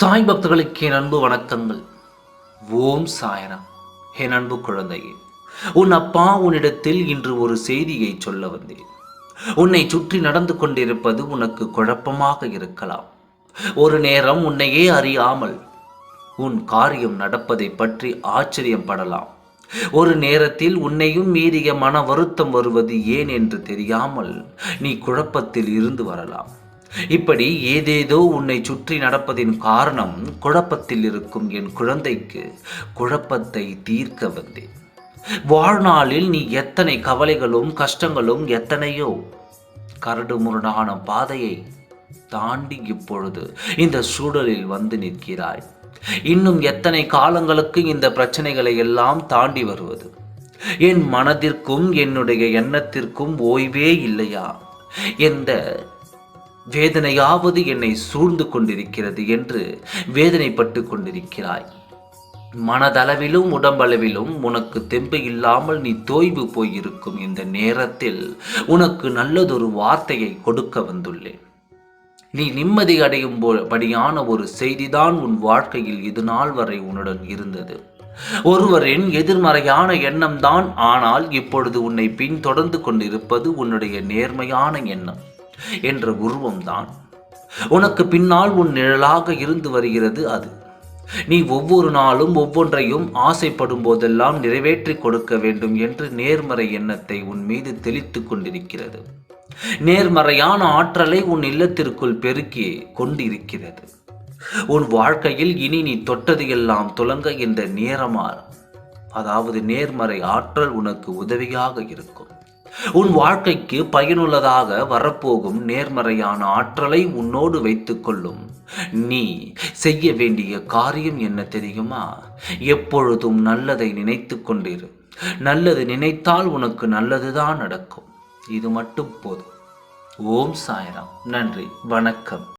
சாய் பக்தர்களுக்கு என் அன்பு வணக்கங்கள். ஓம் சாயராம். என் அன்பு குழந்தையே உன் அப்பா உன்னிடத்தில் இன்று ஒரு செய்தியை சொல்ல வந்தேன். உன்னை சுற்றி நடந்து கொண்டிருப்பது உனக்கு குழப்பமாக இருக்கலாம். ஒரு நேரம் உன்னையே அறியாமல் உன் காரியம் நடப்பதை பற்றி ஆச்சரியப்படலாம் ஒரு நேரத்தில் உன்னையும் மீறிய மன வருத்தம் வருவது ஏன் என்று தெரியாமல் நீ குழப்பத்தில் இருந்து வரலாம். இப்படி ஏதேதோ உன்னை சுற்றி நடப்பதின் காரணம் குழப்பத்தில் இருக்கும் என் குழந்தைக்கு குழப்பத்தை தீர்க்க வந்தேன். வாழ்நாளில் நீ எத்தனை கவலைகளும் கஷ்டங்களும் எத்தனையோ கரடு முரடான பாதையை தாண்டி இப்பொழுது இந்த சூழலில் வந்து நிற்கிறாய். இன்னும் எத்தனை காலங்களுக்கு இந்த பிரச்சனைகளை எல்லாம் தாண்டி வருவது? என் மனதிற்கும் என்னுடைய எண்ணத்திற்கும் ஓய்வே இல்லையா? எந்த வேதனையாவது என்னை சூழ்ந்து கொண்டிருக்கிறது என்று வேதனைப்பட்டு கொண்டிருக்கிறாய். மனதளவிலும் உடம்பளவிலும் உனக்கு தெம்பு இல்லாமல் நீ தோய்வு போயிருக்கும் இந்த நேரத்தில் உனக்கு நல்லதொரு வார்த்தையை கொடுக்க வந்துள்ளேன். நீ நிம்மதி அடையும் படியான ஒரு செய்திதான் உன் வாழ்க்கையில் இது நாள் வரை உன்னுடன் இருந்தது. ஒருவரின் எதிர்மறையான எண்ணம்தான் ஆனால் இப்பொழுது உன்னை பின்தொடர்ந்து கொண்டிருப்பது உன்னுடைய நேர்மையான எண்ணம். என்ற உருவம்தான். உனக்கு பின்னால் உன் நிழலாக இருந்து வருகிறது அது. நீ ஒவ்வொரு நாளும் ஒவ்வொன்றையும் ஆசைப்படும் போதெல்லாம் நிறைவேற்றி கொடுக்க வேண்டும் என்று நேர்மறை எண்ணத்தை உன் மீது தெளித்து கொண்டிருக்கிறது. நேர்மறையான ஆற்றலை உன் இல்லத்திற்குள் பெருக்கி கொண்டிருக்கிறது. உன் வாழ்க்கையில் இனி நீ தொட்டது எல்லாம் துலங்க இந்த நேரமார். அதாவது நேர்மறை ஆற்றல் உனக்கு உதவியாக இருக்கும். உன் வாழ்க்கைக்கு பயனுள்ளதாக வரப்போகும் நேர்மறையான ஆற்றலை உன்னோடு வைத்துக்கொள்ளும் நீ செய்ய வேண்டிய காரியம் என்ன தெரியுமா? எப்பொழுதும் நல்லதை நினைத்து கொண்டிரு. நல்லது நினைத்தால் உனக்கு நல்லதுதான் நடக்கும். இது மட்டும் போதும். ஓம் சாய்ராம். நன்றி. வணக்கம்.